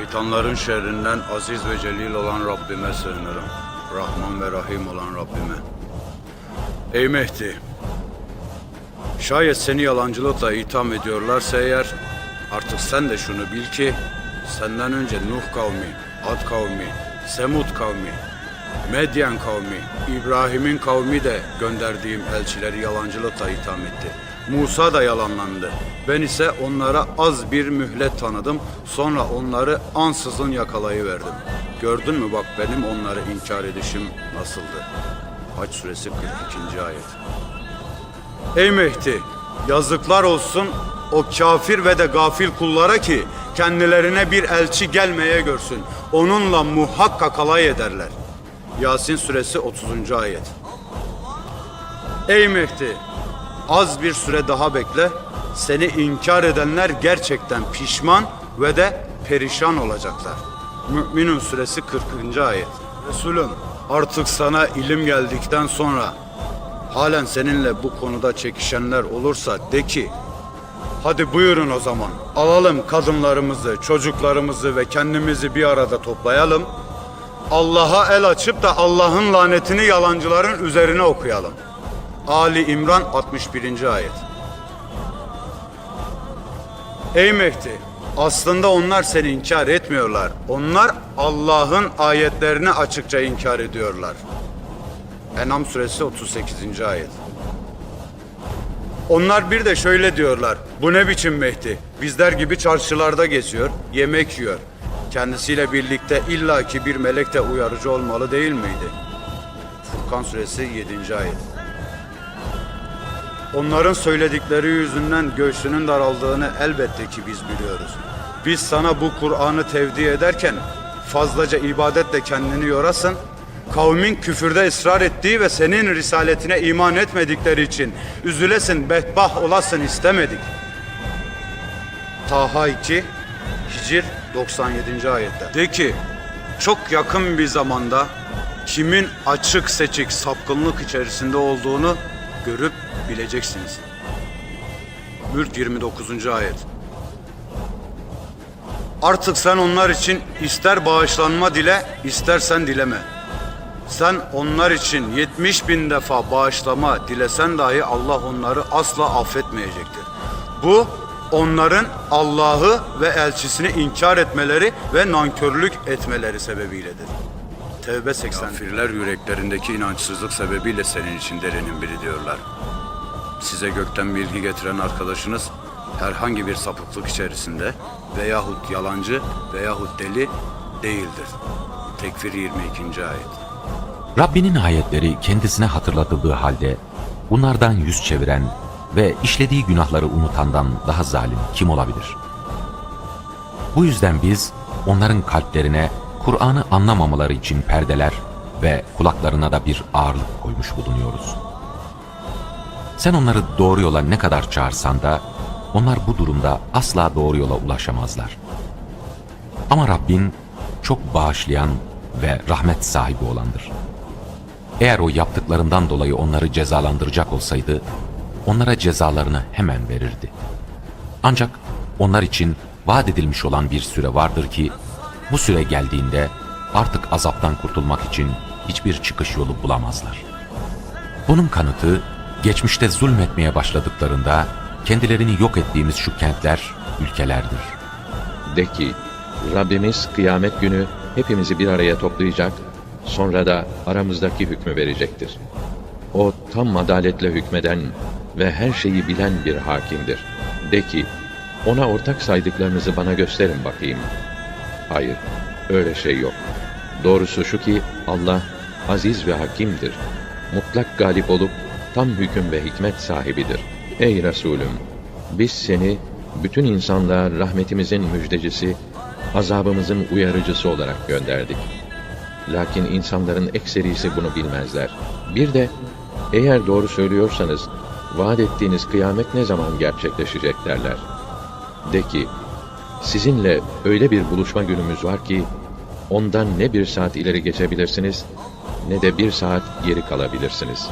Şeytanların şerrinden aziz ve celil olan Rabbime sığınırım. Rahman ve Rahim olan Rabbime. Ey Mehdi! Şayet seni yalancılıkla itham ediyorlarsa eğer, artık sen de şunu bil ki, senden önce Nuh kavmi, Ad kavmi, Semud kavmi, Medyen kavmi, İbrahim'in kavmi de gönderdiğim elçileri yalancılıkla itham etti. Musa da yalanlandı. Ben ise onlara az bir mühlet tanıdım. Sonra onları ansızın yakalayıverdim. Gördün mü bak benim onları inkar edişim nasıldı? Haç suresi 42. ayet. Ey Mehdi, yazıklar olsun o kafir ve de gafil kullara ki kendilerine bir elçi gelmeye görsün. Onunla muhakkak alay ederler. Yasin suresi 30. ayet. Ey Mehdi, az bir süre daha bekle. Seni inkar edenler gerçekten pişman ve de perişan olacaklar. Müminun suresi 40. ayet. Resulüm artık sana ilim geldikten sonra halen seninle bu konuda çekişenler olursa de ki Hadi buyurun o zaman. Alalım kadınlarımızı, çocuklarımızı ve kendimizi bir arada toplayalım. Allah'a el açıp da Allah'ın lanetini yalancıların üzerine okuyalım. Ali İmran 61. ayet. Ey Mehdi, aslında onlar seni inkar etmiyorlar. Onlar Allah'ın ayetlerini açıkça inkar ediyorlar. Enam suresi 38. ayet. Onlar bir de şöyle diyorlar. Bu ne biçim Mehdi? Bizler gibi çarşılarda geziyor, yemek yiyor. Kendisiyle birlikte illaki bir melek de uyarıcı olmalı değil miydi? Furkan suresi 7. ayet. Onların söyledikleri yüzünden göğsünün daraldığını elbette ki biz biliyoruz. Biz sana bu Kur'an'ı tevdi ederken fazlaca ibadetle kendini yorasın, kavmin küfürde ısrar ettiği ve senin risaletine iman etmedikleri için üzülesin, bedbah olasın istemedik. Taha 2, Hicr 97. ayette. De ki, çok yakın bir zamanda kimin açık seçik sapkınlık içerisinde olduğunu görüp bileceksiniz. Mülk 29. ayet. Artık sen onlar için ister bağışlanma dile, istersen dileme. Sen onlar için 70 bin defa bağışlama dilesen dahi Allah onları asla affetmeyecektir. Bu onların Allah'ı ve elçisini inkar etmeleri ve nankörlük etmeleri sebebiyledir. Tevbe 80. Kafirler yüreklerindeki inançsızlık sebebiyle senin için delinin biri diyorlar. Size gökten bilgi getiren arkadaşınız herhangi bir sapıklık içerisinde veyahut yalancı veyahut deli değildir. Tekfir 22. ayet. Rabbinin ayetleri kendisine hatırlatıldığı halde bunlardan yüz çeviren ve işlediği günahları unutandan daha zalim kim olabilir? Bu yüzden biz onların kalplerine Kur'an'ı anlamamaları için perdeler ve kulaklarına da bir ağırlık koymuş bulunuyoruz. Sen onları doğru yola ne kadar çağırsan da onlar bu durumda asla doğru yola ulaşamazlar. Ama Rabbin çok bağışlayan ve rahmet sahibi olandır. Eğer o yaptıklarından dolayı onları cezalandıracak olsaydı, onlara cezalarını hemen verirdi. Ancak onlar için vaat edilmiş olan bir süre vardır ki, bu süre geldiğinde artık azaptan kurtulmak için hiçbir çıkış yolu bulamazlar. Bunun kanıtı, geçmişte zulmetmeye başladıklarında kendilerini yok ettiğimiz şu kentler, ülkelerdir. De ki, Rabbimiz kıyamet günü hepimizi bir araya toplayacak, sonra da aramızdaki hükmü verecektir. O tam adaletle hükmeden ve her şeyi bilen bir hakimdir. De ki, ona ortak saydıklarınızı bana gösterin bakayım. Hayır, öyle şey yok. Doğrusu şu ki Allah aziz ve hakimdir. Mutlak galip olup tam hüküm ve hikmet sahibidir. Ey Resulüm, biz seni bütün insanlığa rahmetimizin müjdecisi, azabımızın uyarıcısı olarak gönderdik. Lakin insanların ekserisi bunu bilmezler. Bir de eğer doğru söylüyorsanız vaat ettiğiniz kıyamet ne zaman gerçekleşecek derler. De ki, sizinle öyle bir buluşma günümüz var ki, ondan ne bir saat ileri geçebilirsiniz, ne de bir saat geri kalabilirsiniz.